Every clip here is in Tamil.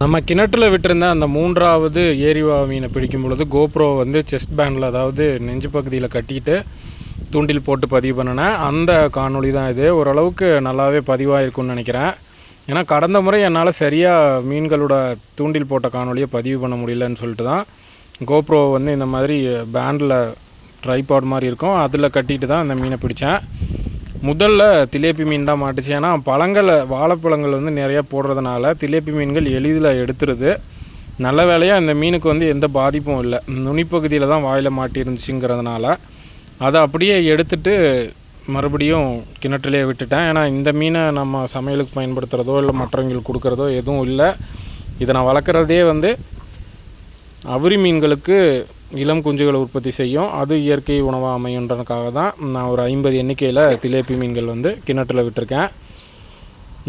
நம்ம கிணற்றுல விட்டிருந்த அந்த மூன்றாவது ஏரிவா மீனை பிடிக்கும் பொழுது கோப்ரோ வந்து செஸ்ட் பேண்டில் அதாவது நெஞ்சு பகுதியில் கட்டிட்டு தூண்டில் போட்டு பதிவு பண்ணினேன் அந்த காணொளி தான் இது. ஓரளவுக்கு நல்லாவே பதிவாயிருக்கும்னு நினைக்கிறேன். ஏன்னா கடந்த முறை என்னால் சரியாக மீன்களோட தூண்டில் போட்ட காணொலியை பதிவு பண்ண முடியலன்னு சொல்லிட்டு தான் கோப்ரோ வந்து இந்த மாதிரி பேண்டில் ட்ரைபாட் மாதிரி இருக்கும். அதில் கட்டிட்டு தான் அந்த மீனை பிடித்தேன் முதல்ல திலேப்பி மீன் தான் மாட்டுச்சு. ஏன்னா பழங்களை வாழைப்பழங்கள் வந்து நிறையா போடுறதுனால திலேப்பி மீன்கள் எளிதில் எடுத்துருது. நல்ல வேலையாக இந்த மீனுக்கு வந்து எந்த பாதிப்பும் இல்லை. நுனிப்பகுதியில் தான் வாயில் மாட்டிருந்துச்சுங்கிறதுனால அதை அப்படியே எடுத்துட்டு மறுபடியும் கிணற்றுலேயே விட்டுட்டேன். ஏன்னா இந்த மீனை நம்ம சமையலுக்கு பயன்படுத்துகிறதோ இல்லை மற்றவங்களுக்கு கொடுக்குறதோ எதுவும் இல்லை. இதை நான் வளர்க்குறதே வந்து அவுரி மீன்களுக்கு இளம் குஞ்சுகளை உற்பத்தி செய்யும். அது இயற்கை உணவாக அமையுன்றதுக்காக தான் நான் ஒரு ஐம்பது எண்ணிக்கையில் திலேப்பி மீன்கள் வந்து கிணற்றில் விட்டுருக்கேன்.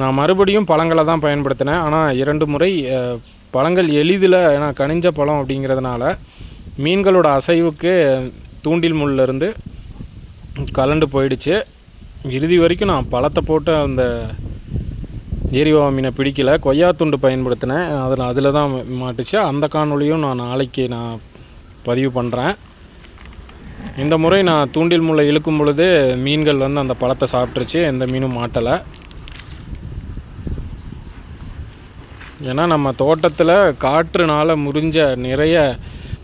நான் மறுபடியும் பழங்களை தான் பயன்படுத்தினேன். ஆனால் இரண்டு முறை பழங்கள் எளிதில் ஏன்னா கனிஞ்ச பழம் அப்படிங்கிறதுனால மீன்களோட அசைவுக்கு தூண்டில் முள்ளிருந்து கலண்டு போயிடுச்சு. இறுதி வரைக்கும் நான் பழத்தை போட்டு அந்த ஏரிவா மீனை பிடிக்கல. கொய்யா துண்டு பயன்படுத்தினேன். அதில் அதில் தான் மாட்டுச்சு. அந்த காணொளியும் நான் நாளைக்கு நான் பதிவு பண்ணுறேன் இந்த முறை நான் தூண்டில் முள்ளை இழுக்கும் பொழுது மீன்கள் வந்து அந்த பழத்தை சாப்பிட்ருச்சு எந்த மீனும் மாட்டலை. ஏன்னா நம்ம தோட்டத்தில் காற்றுனால முறிஞ்ச நிறைய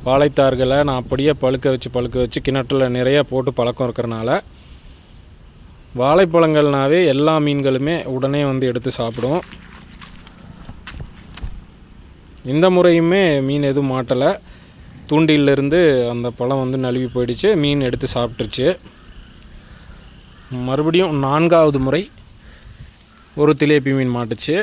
வாழைத்தார்களை நான் அப்படியே பழுக்க வச்சு பழுக்க வச்சு கிணற்றில் நிறைய போட்டு பழக்கம் இருக்கிறனால வாழைப்பழங்கள்னாவே எல்லா மீன்களுமே உடனே வந்து எடுத்து சாப்பிடும். இந்த முறையுமே மீன் எதுவும் மாட்டலை. தூண்டிலிருந்து அந்த பழம் வந்து நழுவி போயிடுச்சு. மீன் எடுத்து சாப்பிட்டுருச்சு. மறுபடியும் நான்காவது முறை ஒரு திலேப்பி மீன் மாட்டுச்சு.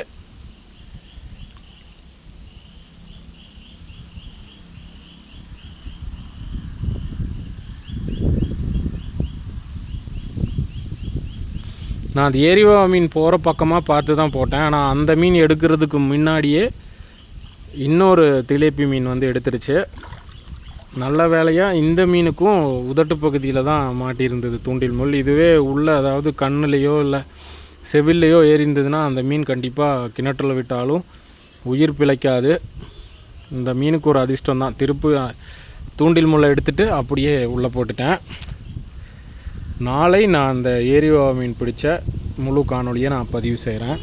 நான் அது ஏரிவா மீன் போகிற பக்கமாக பார்த்து தான் போட்டேன். ஆனால் அந்த மீன் எடுக்கிறதுக்கு முன்னாடியே இன்னொரு திலேப்பி மீன் வந்து எடுத்துருச்சு. நல்ல வேலையாக இந்த மீனுக்கும் உதட்டு பகுதியில் தான் மாட்டியிருந்தது தூண்டில் முள். இதுவே உள்ள அதாவது கண்ணுலேயோ இல்லை செவில்லையோ ஏறி இருந்ததுன்னா அந்த மீன் கண்டிப்பாக கிணற்றில் விட்டாலும் உயிர் பிழைக்காது. இந்த மீனுக்கு ஒரு அதிர்ஷ்டம் தான். திருப்பு தூண்டில் முள்ளை எடுத்துகிட்டு அப்படியே உள்ளே போட்டுட்டேன். நாளை நான் அந்த ஏரிவா மீன் பிடிச்ச முழு காணொளியை நான் பதிவு செய்கிறேன்